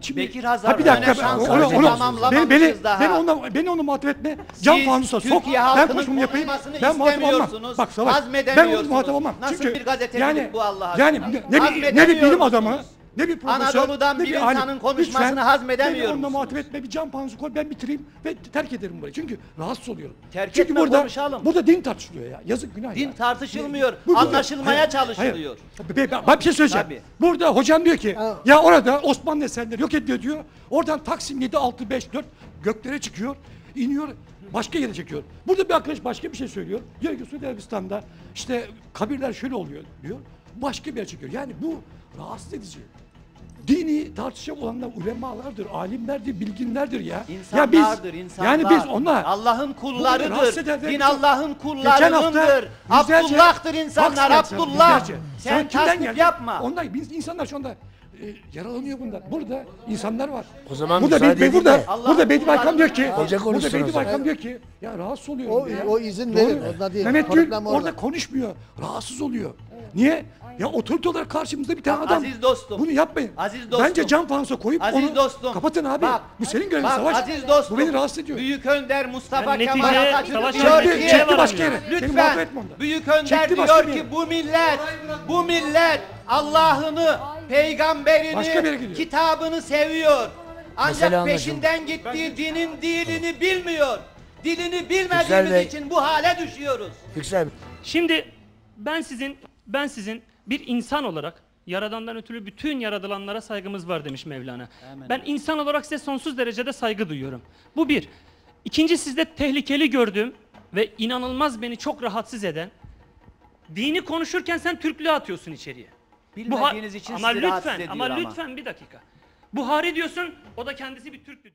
Şimdi, Bekir Hazar ha bir dakika, onu- onu- tamamlamamışız beni, beni, daha. beni onunla, beni onunla muhatap etme. Can fanusa sok. Ben konuşmamı yapayım. Ben muhatap olmam. Bak Savaş. Ben onu muhatap olmam. Nasıl Çünkü bir gazetecilik yani, bu Allah Yani aşkına? ne, ne, bir, ne bir bilim adamı? Ne bir profesör, Anadolu'dan ne bir alim. insanın konuşmasını Lütfen hazmedemiyor Beni onunla musunuz? muhatap etme. Bir can fanusu koy ben bitireyim ve terk ederim burayı. Çünkü rahatsız oluyorum. Terk Çünkü etme, burada, konuşalım. burada din tartışılıyor ya. Yazık günah Din ya. tartışılmıyor, Bu- bu- anlaşılmaya hayır, çalışılıyor. hayır. Ben, ben- ben bir şey söyleyeceğim. Tabii. Burada hocam diyor ki ya orada Osmanlı eserleri yok ediyor diyor. Oradan Taksim 7, 6, 5, 4 göklere çıkıyor. iniyor başka yere çekiyor. Burada bir arkadaş başka bir şey söylüyor. Diyor ki Suudi Arabistan'da işte kabirler şöyle oluyor diyor. Başka bir yere çekiyor. Yani bu rahatsız edici. Dini tartışacak olanlar ulemalardır, alimlerdir, bilginlerdir ya. İnsanlardır, ya biz, insanlar. Yani biz onlar Allah'ın kullarıdır. Din Allah'ın kullarındır. Abdullah'tır insanlar, Abdullah. yüzlerce. Sen tasnif geldi? yapma. Onlar biz insanlar şu anda e, yaralanıyor bundan. Burada insanlar var. O zaman burada Bey, edin burada de. Allah'ın burada Bedi Baykam diyor ki Hoca burada Bedi. Baykam diyor ki ya rahatsız oluyorum O- ya. o izin onda değil. Mehmet Gül Problem orada. orada. konuşmuyor. Rahatsız oluyor. Niye? Ya otorite olarak karşımızda bir tane adam. aziz dostum. Bunu yapmayın. Aziz dostum. Bence can fansa koyup Aziz onu dostum. kapatın abi. Bak, Bu senin görevin Bak savaş. aziz dostum. Bu beni rahatsız ediyor. Büyük Önder Mustafa Yani Kemal Atatürk savaş diyor Çekti, ki çekti başka yere. Lütfen. Büyük Önder Çekti başka diyor ki yere. bu millet bu millet Allah'ını, peygamberini, kitabını seviyor. Ancak anlaşıldı. peşinden gittiği dinin dilini bilmiyor. Dilini Yüksel bilmediğimiz Bey. için bu hale düşüyoruz. Yüksel Şimdi ben sizin ben sizin bir insan olarak yaradandan ötürü bütün yaratılanlara saygımız var demiş Mevlana. Ben insan olarak size sonsuz derecede saygı duyuyorum. Bu bir. İkinci sizde tehlikeli gördüğüm ve inanılmaz beni çok rahatsız eden dini konuşurken sen Türklüğü atıyorsun içeriye. Bilmediğiniz için ama sizi rahatsız lütfen ediyor ama ama. lütfen bir dakika. Buhari diyorsun o da kendisi bir Türktü.